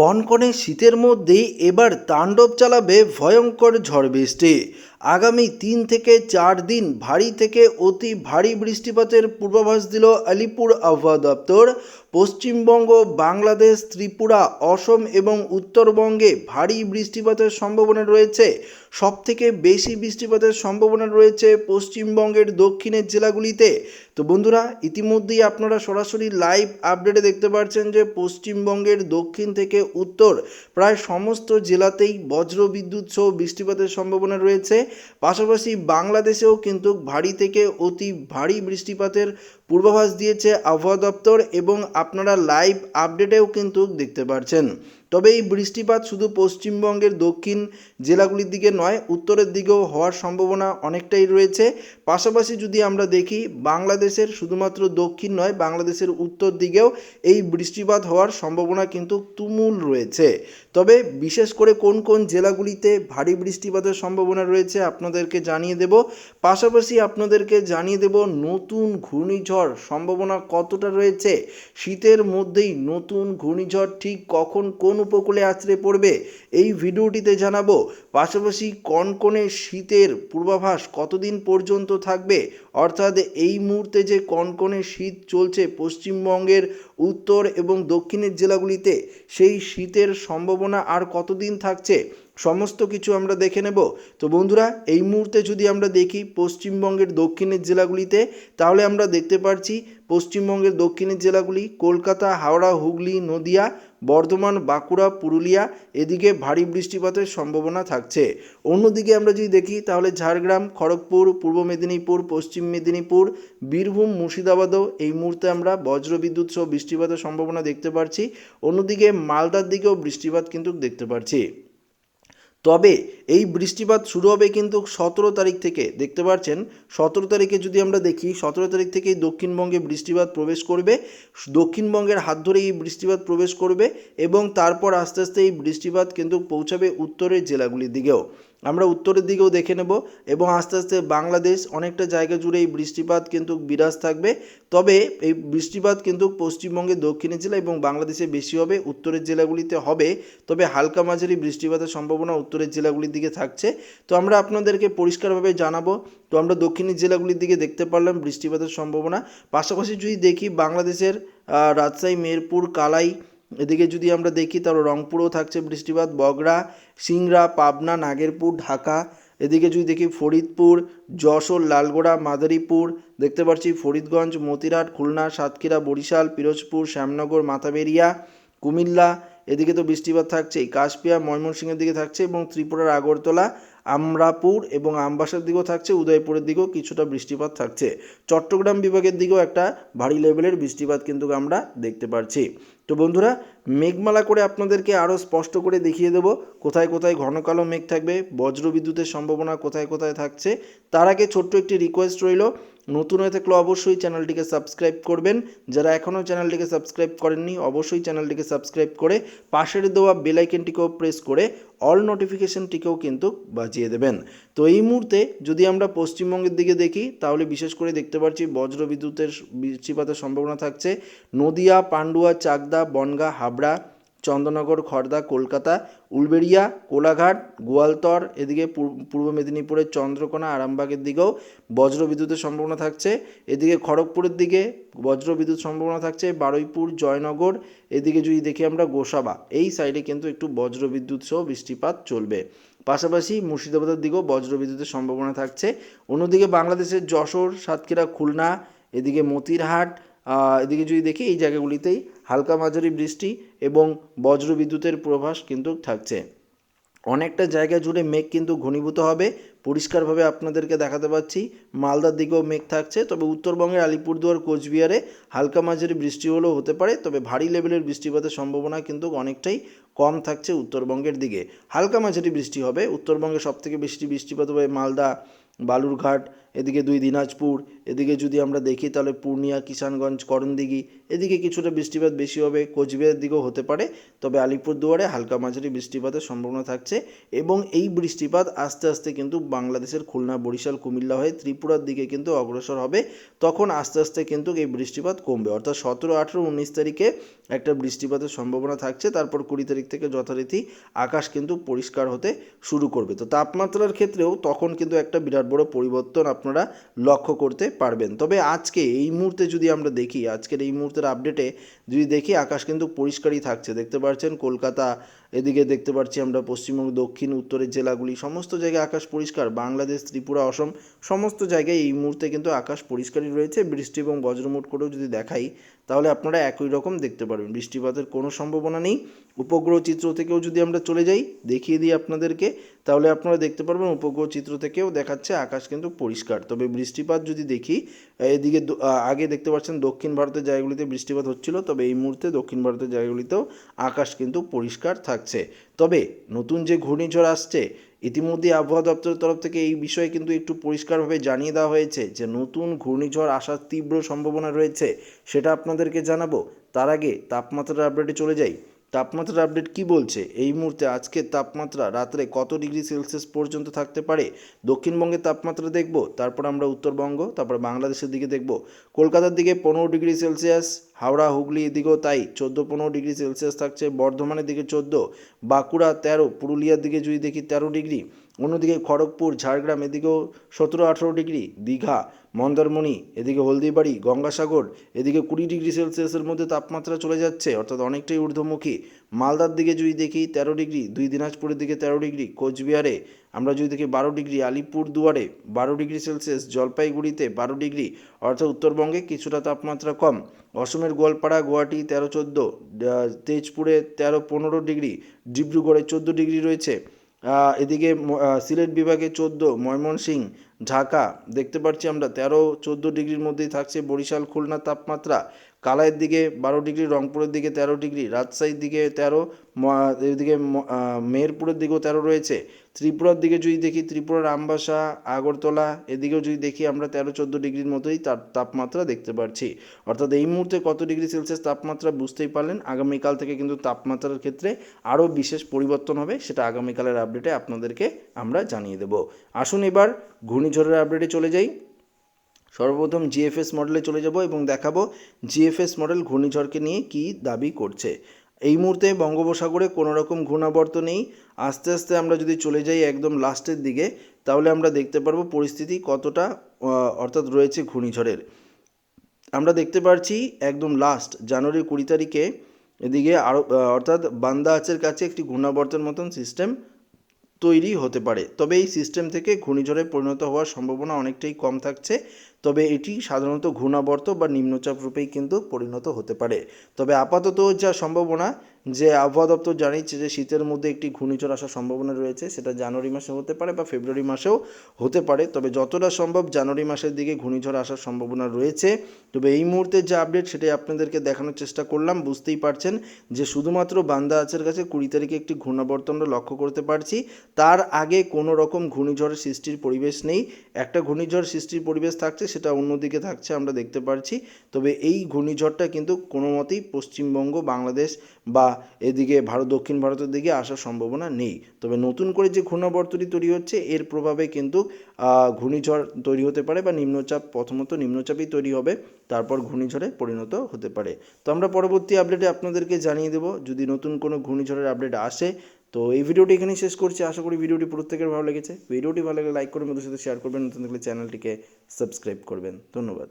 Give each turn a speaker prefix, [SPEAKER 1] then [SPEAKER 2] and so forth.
[SPEAKER 1] কনকনে শীতের মধ্যেই এবার তাণ্ডব চালাবে ভয়ঙ্কর ঝড় বৃষ্টি। আগামী তিন থেকে চার দিন ভারী থেকে অতি ভারী বৃষ্টিপাতের পূর্বাভাস দিল আলিপুর আবহাওয়া দপ্তর। পশ্চিমবঙ্গ, বাংলাদেশ, ত্রিপুরা, অসম এবং উত্তরবঙ্গে ভারী বৃষ্টিপাতের সম্ভাবনা রয়েছে। সবথেকে বেশি বৃষ্টিপাতের সম্ভাবনা রয়েছে পশ্চিমবঙ্গের দক্ষিণের জেলাগুলিতে। তো বন্ধুরা, ইতিমধ্যেই আপনারা সরাসরি লাইভ আপডেটে দেখতে পাচ্ছেন যে পশ্চিমবঙ্গের দক্ষিণ থেকে উত্তর প্রায় সমস্ত জেলাতেই বজ্র বিদ্যুৎ সহ বৃষ্টিপাতের সম্ভাবনা রয়েছে। পাশাপাশি বাংলাদেশেও কিন্তু ভারী থেকে অতি ভারী বৃষ্টিপাতের পূর্বাভাস দিয়েছে আবহাওয়া দপ্তর এবং আপনারা লাইভ আপডেটেও কিন্তু দেখতে পারছেন। তবে এই বৃষ্টিপাত শুধু পশ্চিমবঙ্গের দক্ষিণ জেলাগুলির দিকে নয়, উত্তরের দিকেও হওয়ার সম্ভাবনা অনেকটাই রয়েছে। পাশাপাশি যদি আমরা দেখি, বাংলাদেশের শুধুমাত্র দক্ষিণ নয়, বাংলাদেশের উত্তর দিকেও এই বৃষ্টিপাত হওয়ার সম্ভাবনা কিন্তু তুমুল রয়েছে। তবে বিশেষ করে কোন কোন জেলাগুলিতে ভারী বৃষ্টিপাতের সম্ভাবনা রয়েছে আপনাদেরকে জানিয়ে দেব। পাশাপাশি আপনাদেরকে জানিয়ে দেব নতুন ঘূর্ণিঝড় সম্ভাবনা কতটা রয়েছে। শীতের মধ্যেই নতুন ঘূর্ণিঝড় ঠিক কখন কোন উপকূলে আছড়ে পড়বে এই ভিডিওটিতে জানাব। পাশাপাশি কনকনে শীতের পূর্বাভাস কতদিন পর্যন্ত থাকবে? অর্থাৎ এই মুহূর্তে যে কনকনে শীত চলছে পশ্চিমবঙ্গের উত্তর এবং দক্ষিণের জেলাগুলিতে সেই শীতের সম্ভাবনা আর কতদিন থাকছে সমস্ত কিছু আমরা দেখে নেব। তো বন্ধুরা, এই মুহূর্তে যদি আমরা দেখি পশ্চিমবঙ্গের দক্ষিণের জেলাগুলিতে, তাহলে আমরা দেখতে পাচ্ছি পশ্চিমবঙ্গের দক্ষিণের জেলাগুলি কলকাতা, হাওড়া, হুগলি, নদিয়া, বর্ধমান, বাঁকুড়া, পুরুলিয়া, এদিকে ভারী বৃষ্টিপাতের সম্ভাবনা থাকছে। অন্যদিকে আমরা যদি দেখি, তাহলে ঝাড়গ্রাম, খড়গপুর, পূর্ব মেদিনীপুর, পশ্চিম মেদিনীপুর, বীরভূম, মুর্শিদাবাদও এই মুহূর্তে আমরা বজ্রবিদ্যুৎ সহ বৃষ্টিপাতের সম্ভাবনা দেখতে পাচ্ছি অন্যদিকে মালদার দিকেও বৃষ্টিপাত কিন্তু দেখতে পাচ্ছি তবে এই বৃষ্টিপাত শুরু হবে কিন্তু সতেরো তারিখ থেকে। দেখতে পাচ্ছেন, সতেরো তারিখে যদি আমরা দেখি, সতেরো তারিখ থেকেই দক্ষিণবঙ্গে বৃষ্টিপাত প্রবেশ করবে। দক্ষিণবঙ্গের হাত ধরে এই বৃষ্টিপাত প্রবেশ করবে এবং তারপর আস্তে আস্তে এই বৃষ্টিপাত কিন্তু পৌঁছাবে উত্তরের জেলাগুলির দিকেও। আমরা উত্তরের দিকেও দেখে নেব এবং আস্তে আস্তে বাংলাদেশ অনেকটা জায়গা জুড়ে এই বৃষ্টিপাত কিন্তু বিরাজ থাকবে। তবে এই বৃষ্টিপাত কিন্তু পশ্চিমবঙ্গের দক্ষিণের জেলা এবং বাংলাদেশে বেশি হবে, উত্তরের জেলাগুলিতে হবে। তবে হালকা মাঝারি বৃষ্টিপাতের সম্ভাবনা উত্তরের জেলাগুলির দিকে থাকছে। তো আমরা আপনাদেরকে পরিষ্কারভাবে জানাব, তো আমরা দক্ষিণের জেলাগুলির দিকে দেখতে পারলাম বৃষ্টিপাতের সম্ভাবনা। পাশাপাশি যদি দেখি বাংলাদেশের রাজশাহী মেরপুর কালাই এদিকে যদি আমরা দেখি, তাহলে রংপুরেও থাকছে বৃষ্টিপাত বগড়া সিংড়া, পাবনা, নাগেরপুর, ঢাকা। এদিকে যদি দেখি, ফরিদপুর, যশোর, লালগোড়া, মাদারীপুর, দেখতে পাচ্ছি ফরিদগঞ্জ, মতিরাট, খুলনা, সাতক্ষীরা, বরিশাল, পিরোজপুর, শ্যামনগর, মাথাবেরিয়া, কুমিল্লা। এদিকে তো বৃষ্টিপাত থাকছেই। কাশপিয়া, ময়মনসিংহের দিকে থাকছে এবং ত্রিপুরার আগরতলা, আমরাপুর এবং আমবাসার দিকেও থাকছে। উদয়পুরের দিকেও কিছুটা বৃষ্টিপাত থাকছে। চট্টগ্রাম বিভাগের দিকেও একটা ভারী লেভেলের বৃষ্টিপাত কিন্তু আমরা দেখতে পাচ্ছি তো বন্ধুরা, মেঘমালা করে আপনাদেরকে আরও স্পষ্ট করে দেখিয়ে দেবো কোথায় কোথায় ঘন কালো মেঘ থাকবে, বজ্র বিদ্যুতের সম্ভাবনা কোথায় কোথায় থাকছে। তার আগে ছোট্ট একটি রিকোয়েস্ট রইল, নতুন হয়ে থাকলে অবশ্যই চ্যানেলটিকে সাবস্ক্রাইব করবেন। যারা এখনও চ্যানেলটিকে সাবস্ক্রাইব করেননি, অবশ্যই চ্যানেলটিকে সাবস্ক্রাইব করে পাশের দেওয়া বেলাইকেনটিকেও প্রেস করে অল নোটিফিকেশনটিকেও কিন্তু বাজিয়ে দেবেন। তো এই মুহূর্তে যদি আমরা পশ্চিমবঙ্গের দিকে দেখি, তাহলে বিশেষ করে দেখতে পাচ্ছি বজ্র বিদ্যুতের বৃষ্টিপাতের সম্ভাবনা থাকছে। নদিয়া, পান্ডুয়া, চাকদা, বনগা, হাবড়া চন্দননগর খড়দা কলকাতা, উলবেড়িয়া, কোলাঘাট, গোয়ালতর, এদিকে পূর্ব মেদিনীপুরের চন্দ্রকোনা, আরামবাগের দিকেও বজ্র বিদ্যুতের সম্ভাবনা থাকছে। এদিকে খড়গপুরের দিকে বজ্র বিদ্যুৎ সম্ভাবনা থাকছে। বারুইপুর, জয়নগর, এদিকে যদি দেখি আমরা গোসাবা, এই সাইডে কিন্তু একটু বজ্র বিদ্যুৎ সহ বৃষ্টিপাত চলবে। পাশাপাশি মুর্শিদাবাদের দিকেও বজ্রবিদ্যুতের সম্ভাবনা থাকছে। অন্যদিকে বাংলাদেশের যশোর, সাতক্ষীরা, খুলনা, এদিকে মতিরহাট এদিকে যদি দেখি এই জায়গাগুলিতেই হালকা মাঝারি বৃষ্টি এবং বজ্রবিদ্যুতের প্রভাস কিন্তু থাকছে। অনেকটা জায়গা জুড়ে মেঘ কিন্তু ঘনীভূত হবে। পরিষ্কারভাবে আপনাদেরকে দেখাতে পাচ্ছি। মালদার দিকেও মেঘ থাকছে, তবে উত্তরবঙ্গের আলিপুরদুয়ার, কোচবিহারে হালকা মাঝারি বৃষ্টি হলেও হতে পারে, তবে ভারী লেভেলের বৃষ্টিপাতের সম্ভাবনা কিন্তু অনেকটাই কম থাকছে উত্তরবঙ্গের দিকে। হালকা মাঝারি বৃষ্টি হবে, উত্তরবঙ্গে সবথেকে বেশি বৃষ্টিপাত হবে মালদা, বালুরঘাট এদিকে দুই দিনাজপুর, এদিকে যদি আমরা দেখি তাহলে পূর্ণিয়া, কিষানগঞ্জ, করণদিঘি, এদিকে কিছুটা বৃষ্টিপাত বেশি হবে, কোচবিহারের দিকেও হতে পারে। তবে আলিপুরদুয়ারে হালকা মাঝারি বৃষ্টিপাতের সম্ভাবনা থাকছে এবং এই বৃষ্টিপাত আস্তে আস্তে কিন্তু বাংলাদেশের খুলনা, বরিশাল, কুমিল্লা হয়ে ত্রিপুরার দিকে কিন্তু অগ্রসর হবে। তখন আস্তে আস্তে কিন্তু এই বৃষ্টিপাত কমবে। অর্থাৎ সতেরো, আঠেরো, উনিশ তারিখে একটা বৃষ্টিপাতের সম্ভাবনা থাকছে। তারপর কুড়ি তারিখ থেকে যথারীতি আকাশ কিন্তু পরিষ্কার হতে শুরু করবে। তো তাপমাত্রার ক্ষেত্রেও তখন কিন্তু একটা বিরাট বড় পরিবর্তন আপনারা লক্ষ্য করতে পারবেন। তবে আজকে এই মুহূর্তে যদি আমরা দেখি, আজকের এই মুহূর্তের আপডেটে যদি দেখি, আকাশ কিন্তু পরিষ্কারই থাকছে। দেখতে পাচ্ছেন, কলকাতা এদিকে দেখতে পাচ্ছি আমরা পশ্চিমবঙ্গ, দক্ষিণ, উত্তরের জেলাগুলি, সমস্ত জায়গায় আকাশ পরিষ্কার। বাংলাদেশ, ত্রিপুরা, অসম, সমস্ত জায়গায় এই মুহূর্তে কিন্তু আকাশ পরিষ্কারই রয়েছে। বৃষ্টি এবং বজ্রমুট করেও যদি দেখাই, তাহলে আপনারা একই রকম দেখতে পারবেন। বৃষ্টিপাতের কোনো সম্ভাবনা নেই। উপগ্রহ চিত্র থেকেও যদি আমরা চলে যাই, দেখিয়ে দিই আপনাদেরকে, তাহলে আপনারা দেখতে পারবেন উপগ্রহ চিত্র থেকেও দেখাচ্ছে আকাশ কিন্তু পরিষ্কার। তবে বৃষ্টিপাত যদি দেখি, এদিকে আগে দেখতে পাচ্ছেন দক্ষিণ ভারতের জায়গাগুলিতে বৃষ্টিপাত হচ্ছিল, তবে এই মুহূর্তে দক্ষিণ ভারতের জায়গাগুলিতেও আকাশ কিন্তু পরিষ্কার থাকছে তবে নতুন যে ঘূর্ণিঝড় আসছে ইতিমধ্যে আবহাওয়া দপ্তরের তরফ থেকে এই বিষয়ে কিন্তু একটু পরিষ্কারভাবে জানিয়ে দেওয়া হয়েছে যে, নতুন ঘূর্ণিঝড় আসার তীব্র সম্ভাবনা রয়েছে, সেটা আপনাদেরকে জানাব। তার আগে তাপমাত্রার আপডেটে চলে যাই। তাপমাত্রার আপডেট কি বলছে? এই মুহূর্তে আজকের তাপমাত্রা রাত্রে কত ডিগ্রি সেলসিয়াস পর্যন্ত থাকতে পারে? দক্ষিণবঙ্গের তাপমাত্রা দেখব, তারপর আমরা উত্তরবঙ্গ, তারপর বাংলাদেশের দিকে দেখব। কলকাতার দিকে পনেরো ডিগ্রি সেলসিয়াস, হাওড়া, হুগলি এদিকেও তাই, চোদ্দ, পনেরো ডিগ্রি সেলসিয়াস থাকছে। বর্ধমানের দিকে চোদ্দ, বাঁকুড়া তেরো, পুরুলিয়ার দিকে যদি দেখি তেরো ডিগ্রি। অন্যদিকে খড়গপুর, ঝাড়গ্রাম, এদিকেও সতেরো আঠেরো ডিগ্রি, দীঘা, মন্দারমণি, এদিকে হলদিবাড়ি, গঙ্গাসাগর, এদিকে কুড়ি ডিগ্রি সেলসিয়াসের মধ্যে তাপমাত্রা চলে যাচ্ছে, অর্থাৎ অনেকটাই ঊর্ধ্বমুখী। মালদার দিকে যদি দেখি, তেরো ডিগ্রি, দুই দিনাজপুরের দিকে তেরো ডিগ্রি, কোচবিহারে আমরা যদি দেখি বারো ডিগ্রি, আলিপুর দুয়ারে বারো ডিগ্রি সেলসিয়াস, জলপাইগুড়িতে বারো ডিগ্রি, অর্থাৎ উত্তরবঙ্গে কিছুটা তাপমাত্রা কম। অসমের গোয়ালপাড়া, গুয়াহাটি তেরো চোদ্দ তেজপুরে তেরো পনেরো ডিগ্রি, ডিব্রুগড়ে চোদ্দ ডিগ্রি রয়েছে। এদিকে সিলেট বিভাগে চোদ্দ, ময়মনসিংহ, ঢাকা, দেখতে পাচ্ছি আমরা তেরো, চোদ্দ ডিগ্রির মধ্যেই থাকছে বরিশাল, খুলনা তাপমাত্রা। কালাইয়ের দিকে বারো ডিগ্রি, রংপুরের দিকে তেরো ডিগ্রি, রাজশাহীর দিকে তেরো এদিকে মেহেরপুরের দিকেও তেরো রয়েছে। ত্রিপুরার দিকে যদি দেখি, ত্রিপুরার আমবাসা, আগরতলা, এদিকেও যদি দেখি আমরা তেরো, চোদ্দ ডিগ্রির মতোই তার তাপমাত্রা দেখতে পাচ্ছি অর্থাৎ এই মুহূর্তে কত ডিগ্রি সেলসিয়াস তাপমাত্রা বুঝতেই পারলেন, আগামীকাল থেকে কিন্তু তাপমাত্রার ক্ষেত্রে আরও বিশেষ পরিবর্তন হবে, সেটা আগামীকালের আপডেটে আপনাদেরকে আমরা জানিয়ে দেব। আসুন এবার ঘূর্ণিঝড়ের আপডেটে চলে যাই। সর্বপ্রথম জিএফএস মডেলে চলে যাব এবং দেখাবো জিএফএস মডেল ঘূর্ণিঝড়কে নিয়ে কি দাবি করছে। এই মুহূর্তে বঙ্গোপসাগরে কোনো রকম ঘূর্ণাবর্ত নেই। আস্তে আস্তে আমরা যদি চলে যাই একদম লাস্টের দিকে, তাহলে আমরা দেখতে পারব পরিস্থিতি কতটা অর্থাৎ রয়েছে ঘূর্ণিঝড়ের। আমরা দেখতে পারছি একদম লাস্ট জানুয়ারি কুড়ি তারিখে এদিকে আরও অর্থাৎ বান্দা আচের কাছে একটি ঘূর্ণাবর্তের মতন সিস্টেম তৈরি হতে পারে। তবে এই সিস্টেম থেকে ঘূর্ণিঝড়ে পরিণত হওয়ার সম্ভাবনা অনেকটাই কম থাকছে। তবে এটি সাধারণত ঘূর্ণাবর্ত বা নিম্নচাপ রূপেই কিন্তু পরিণত হতে পারে। তবে আপাতত যা সম্ভাবনা, যে আবহাওয়া দপ্তর জানিয়েছে যে শীতের মধ্যে একটি ঘূর্ণিঝড় আসার সম্ভাবনা রয়েছে, সেটা জানুয়ারি মাসে হতে পারে বা ফেব্রুয়ারি মাসেও হতে পারে। তবে যতটা সম্ভব জানুয়ারি মাসের দিকে ঘূর্ণিঝড় আসার সম্ভাবনা রয়েছে। তবে এই মুহূর্তে যে আপডেট সেটাই আপনাদেরকে দেখানোর চেষ্টা করলাম, বুঝতেই পারছেন যে শুধুমাত্র বান্দা আচের কাছে কুড়ি তারিখে একটি ঘূর্ণাবর্ত আমরা লক্ষ্য করতে পারছি। তার আগে কোনো রকম ঘূর্ণিঝড়ের সৃষ্টির পরিবেশ নেই। একটা ঘূর্ণিঝড় সৃষ্টির পরিবেশ থাকছে সেটা অন্যদিকে থাকছে, আমরা দেখতে পারছি। তবে এই ঘূর্ণিঝড়টা কিন্তু কোনো মতেই পশ্চিমবঙ্গ, বাংলাদেশ বা এদিকে ভারত, দক্ষিণ ভারতের দিকে আসার সম্ভাবনা নেই। তবে নতুন করে যে ঘূর্ণাবর্তটি তৈরি হচ্ছে, এর প্রভাবে কিন্তু ঘূর্ণিঝড় তৈরি হতে পারে বা নিম্নচাপ, প্রথমত নিম্নচাপই তৈরি হবে, তারপর ঘূর্ণিঝড়ে পরিণত হতে পারে। তো আমরা পরবর্তী আপডেটে আপনাদেরকে জানিয়ে দেবো, যদি নতুন কোনো ঘূর্ণিঝড়ের আপডেট আসে তো এই ভিডিওটি এখানেই শেষ করছি। আশা করি ভিডিওটি প্রত্যেকের ভালো লেগেছে। ভিডিওটি ভালো লাগলে লাইক করবেন ওদের সাথে শেয়ার করবেন। নতুন দেখলে চ্যানেলটিকে সাবস্ক্রাইব করবেন। ধন্যবাদ।